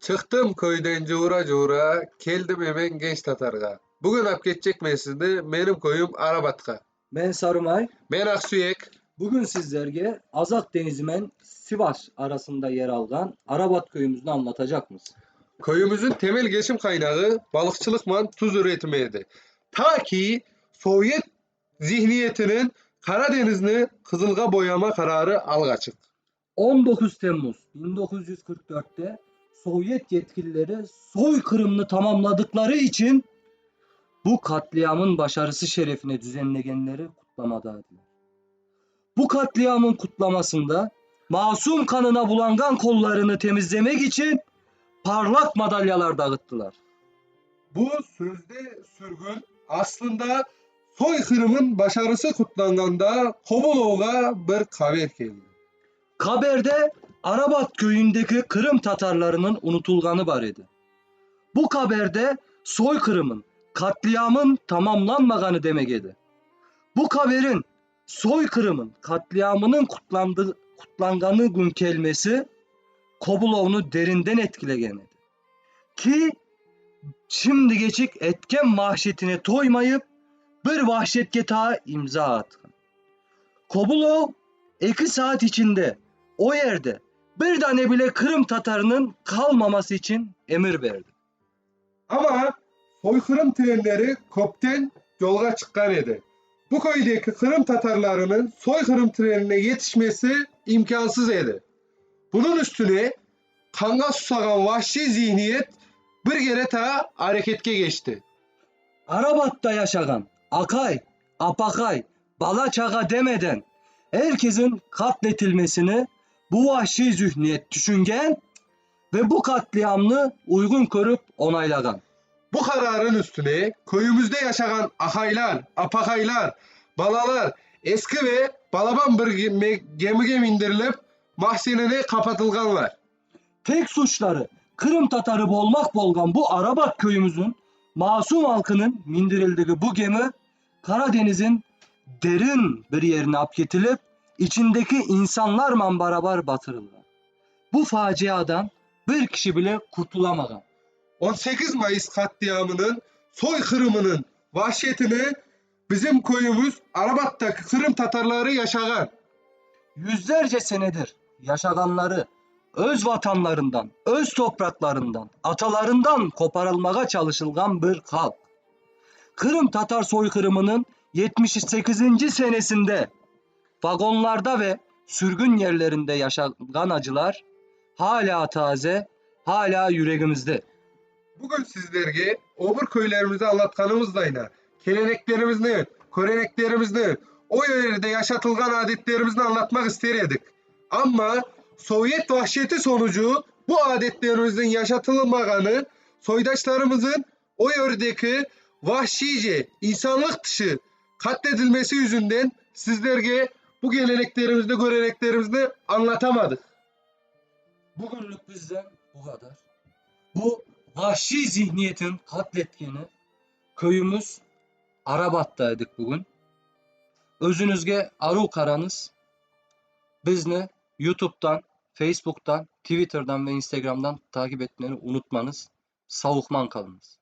Çıktım köyden cuğra cuğra, keldim hemen genç Tatarga. Bugün ap geçecek sizni, benim koyum Arabatga. Ben Sarımay. Ben Aksuyek. Bugün sizlerge Azak Denizi men Sivas arasında yer alan Arabat köyümüzünü anlatacakmız. Köyümüzün temel geçim kaynağı balıkçılıkla tuz üretimiydi. Ta ki Sovyet zihniyetinin Karadeniz'ini kızılga boyama kararı algaçık. 19 Temmuz 1944'te Sovyet yetkilileri soykırımını tamamladıkları için bu katliamın başarısı şerefine düzenlegenleri kutlamadaydılar. Bu katliamın kutlamasında masum kanına bulangan kollarını temizlemek için parlak madalyalar dağıttılar. Bu sözde sürgün aslında soykırımın başarısı kutlananda Kobulov'a bir haber geldi. Kaber'de Arabat köyündeki Kırım Tatarlarının unutulganı var idi. Bu kaberde soykırımın, katliamın tamamlanmaganı demek idi. Bu kaberin soykırımın, katliamının kutlandığı, kutlanganı gün kelmesi Kobulov'unu derinden etkilegen idi. Ki şimdi geçik etken vahşetine toymayıp bir vahşetke ta imza atkan. Kobulov iki saat içinde o yerde bir tane bile Kırım Tatarının kalmaması için emir verdi. Ama soykırım trenleri kopten yolga çıkan idi. Bu köydeki Kırım Tatarlarının soykırım trenine yetişmesi imkansız idi. Bunun üstüne kanga susagan vahşi zihniyet bir kere ta hareketke geçti. Arabat'ta yaşayan Akay, Apakay, Balaçaga demeden herkesin katletilmesini bu vahşi zihniyet düşüngen ve bu katliamını uygun görüp onaylagan. Bu kararın üstüne köyümüzde yaşayan akaylar, apakaylar, balalar eski ve balaban bir gemi gemi indirilip mahzenine kapatılganlar. Tek suçları Kırım Tatarı bolmak bolgan bu Arabat köyümüzün masum halkının mindirildiği bu gemi Karadeniz'in derin bir yerine apgetilip içindeki insanlarla beraber batırıldı. Bu faciadan bir kişi bile kurtulamagan. 18 Mayıs katliamının soykırımının vahşetini bizim köyümüz Arabat'taki Kırım Tatarları yaşagan. Yüzlerce senedir yaşaganları öz vatanlarından, öz topraklarından, atalarından koparılmaya çalışılgan bir halk. Kırım Tatar soykırımının 78. senesinde vagonlarda ve sürgün yerlerinde yaşanan acılar hala taze, hala yüreğimizde. Bugün sizlerge obur köylerimizi anlatkanımızdayna, keleneklerimizni, köreneklerimizni, o yerde yaşatılgan adetlerimizni anlatmak isteredik. Ama Sovyet vahşeti sonucu bu adetlerimizin yaşatılmaganı, soydaşlarımızın o yerdeki vahşice, insanlık dışı katledilmesi yüzünden sizlerge bu geleneklerimizde, göreneklerimizi anlatamadık. Bugünlük bizden bu kadar. Bu vahşi zihniyetin katletkeni köyümüz Arabat'taydık bugün. Özünüzge aru karanız. Bizni YouTube'dan, Facebook'tan, Twitter'dan ve Instagram'dan takip etmeyi unutmanız. Savukman kalınız.